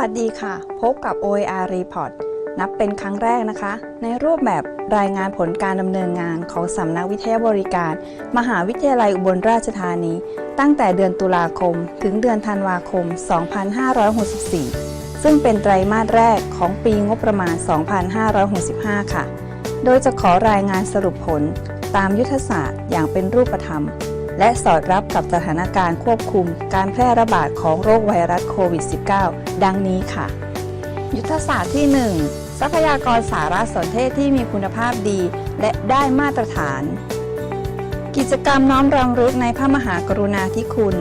สวัสดีค่ะ พบกับ OER Report นับเป็นครั้งแรกนะคะ ในรูปแบบรายงานผลการดำเนินงานของสำนักวิทยาบริการ มหาวิทยาลัยอุบลราชธานี ตั้งแต่เดือนตุลาคม ถึงเดือนธันวาคม 2564 ซึ่งเป็นไตรมาสแรกของปีงบประมาณ 2565 ค่ะ โดยจะขอรายงานสรุปผลตามยุทธศาสตร์อย่างเป็นรูปธรรม และสอดรับกับสถานการณ์ควบคุม การแพร่ระบาดของโรคไวรัสโควิด -19 ดังนี้ค่ะ ยุทธศาสตร์ที่ 1 ทรัพยากรสารสนเทศที่มีคุณภาพดี และได้มาตรฐาน กิจกรรมน้อมรำลึกในพระมหากรุณาธิคุณ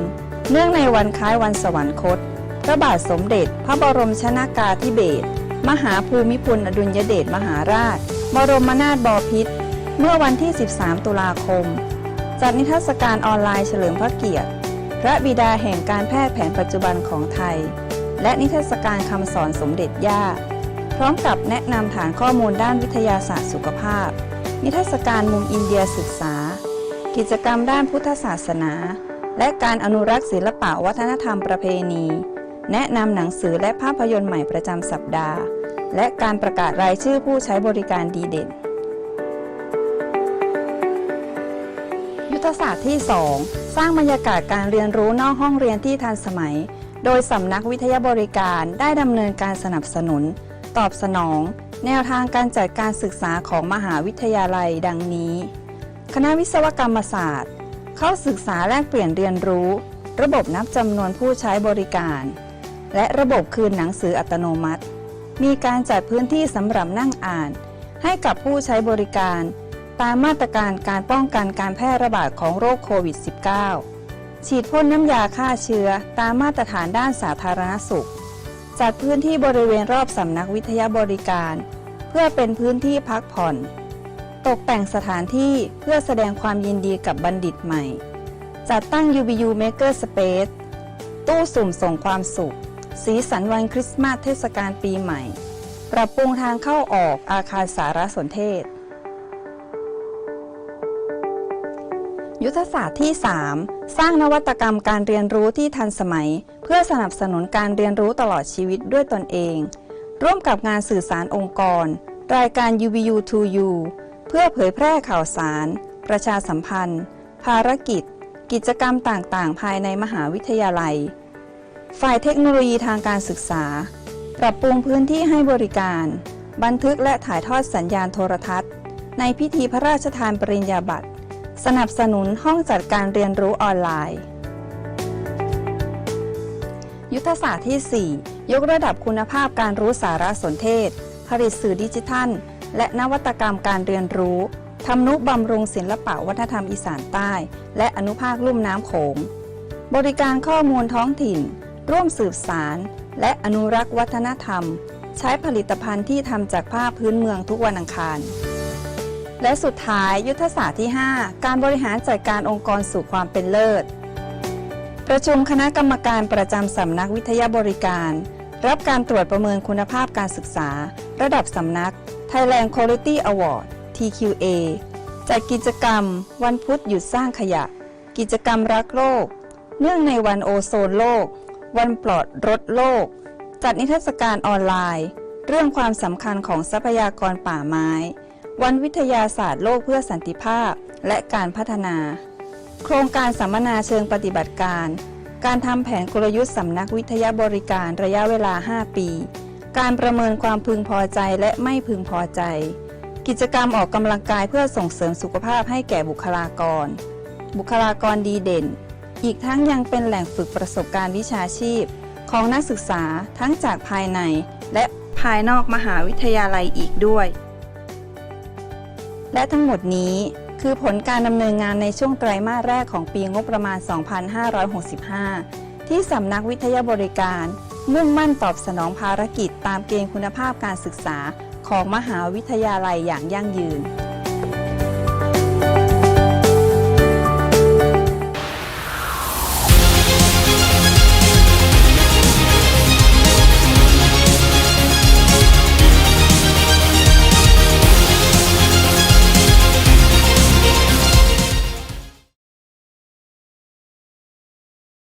เนื่องในวันคล้ายวันสวรรคต พระบาทสมเด็จ พระบรมชนากาธิเบศรมหาภูมิพลอดุลยเดชมหาราช บรมนาถบพิตรเมื่อวันที่ 13 ตุลาคม จัดนิทรรศการออนไลน์เฉลิมพระเกียรติ พระบิดาแห่งการแพทย์แผนปัจจุบันของไทย และนิทรรศการคำสอนสมเด็จย่า พร้อมกับแนะนำฐานข้อมูลด้านวิทยาศาสตร์สุขภาพ นิทรรศการมุมอินเดียศึกษา กิจกรรมด้านพุทธศาสนา และการอนุรักษ์ศิลปะวัฒนธรรมประเพณี แนะนำหนังสือและภาพยนตร์ใหม่ประจำสัปดาห์ และการประกาศรายชื่อผู้ใช้บริการดีเด่น ทศาสตร์ที่ 2 สร้างบรรยากาศการเรียนรู้นอกห้องเรียนที่ทันสมัย โดยสำนักวิทยาบริการได้ดำเนินการสนับสนุน ตอบสนอง แนวทางการจัดการศึกษาของมหาวิทยาลัยดังนี้ คณะวิศวกรรมศาสตร์ เข้าศึกษาแลกเปลี่ยนเรียนรู้ ระบบนับจำนวนผู้ใช้บริการ และระบบคืนหนังสืออัตโนมัติ มีการจัดพื้นที่สำหรับนั่งอ่าน ให้กับผู้ใช้บริการ ตามมาตรการการป้องกันการแพร่ระบาดของโรคโควิด -19 ฉีดพ่นน้ำยาฆ่าเชื้อตามมาตรฐานด้านสาธารณสุข จัดพื้นที่บริเวณรอบสำนักวิทยาบริการ เพื่อเป็นพื้นที่พักผ่อน ตกแต่งสถานที่เพื่อแสดงความยินดีกับบัณฑิตใหม่ จัดตั้ง UBU Maker Space ตู้สุ่มส่งความสุข สีสันวันคริสต์มาสเทศกาลปีใหม่ ปรับปรุงทางเข้าออกอาคารสารสนเทศ ยุทธศาสตร์ที่ 3 สร้างนวัตกรรมการเรียนรู้ที่ทันสมัย เพื่อสนับสนุนการเรียนรู้ตลอดชีวิตด้วยตนเอง ร่วมกับงานสื่อสารองค์กร รายการ UBU to You เพื่อเผยแพร่ข่าวสาร ประชาสัมพันธ์ ภารกิจ กิจกรรมต่างๆ ภายในมหาวิทยาลัย ฝ่ายเทคโนโลยีทางการศึกษา ปรับปรุงพื้นที่ให้บริการ บันทึกและถ่ายทอดสัญญาณโทรทัศน์ ในพิธีพระราชทานปริญญาบัตร สนับสนุนห้องจัดการเรียนรู้ออนไลน์ ยุทธศาสตร์ที่ 4 ยกระดับคุณภาพการรู้สารสนเทศ ผลิตสื่อดิจิทัล และนวัตกรรมการเรียนรู้ทำนุบำรุงศิลปะวัฒนธรรมอีสานใต้ และอนุภาคลุ่มน้ำโขง บริการข้อมูลท้องถิ่น ร่วมสืบสาร และอนุรักษ์วัฒนธรรม ใช้ผลิตภัณฑ์ที่ทำจากผ้าพื้นเมืองทุกวันอังคาร และสุดท้ายยุทธศาสตร์ที่ 5 การบริหารจัดการองค์กรสู่ความเป็นเลิศ ประชุมคณะกรรมการประจำสำนักวิทยาบริการ รับการตรวจประเมินคุณภาพการศึกษา ระดับสำนัก Thailand Quality Award TQA จัดกิจกรรม วันพุธหยุดสร้างขยะ กิจกรรมรักโลก เนื่องในวันโอโซนโลก วันปลอดรถโลก จัดนิทรรศการออนไลน์ เรื่องความสำคัญของทรัพยากรป่าไม้ วันวิทยาศาสตร์โลกเพื่อสันติภาพและการพัฒนา โครงการสัมมนาเชิงปฏิบัติการ การทำแผนกลยุทธ์สำนักวิทยาบริการระยะเวลา 5 ปี การประเมินความพึงพอใจและไม่พึงพอใจ กิจกรรมออกกำลังกายเพื่อส่งเสริมสุขภาพให้แก่บุคลากร บุคลากรดีเด่น อีกทั้งยังเป็นแหล่งฝึกประสบการณ์วิชาชีพ ของนักศึกษาทั้งจากภายในและภายนอกมหาวิทยาลัยอีกด้วย และทั้งหมดนี้คือผลการดำเนินงานในช่วงไตรมาสแรกของปีงบประมาณ 2565 ที่สำนักวิทยาบริการ มุ่งมั่นตอบสนองภารกิจตามเกณฑ์คุณภาพการศึกษาของมหาวิทยาลัยอย่างยั่งยืน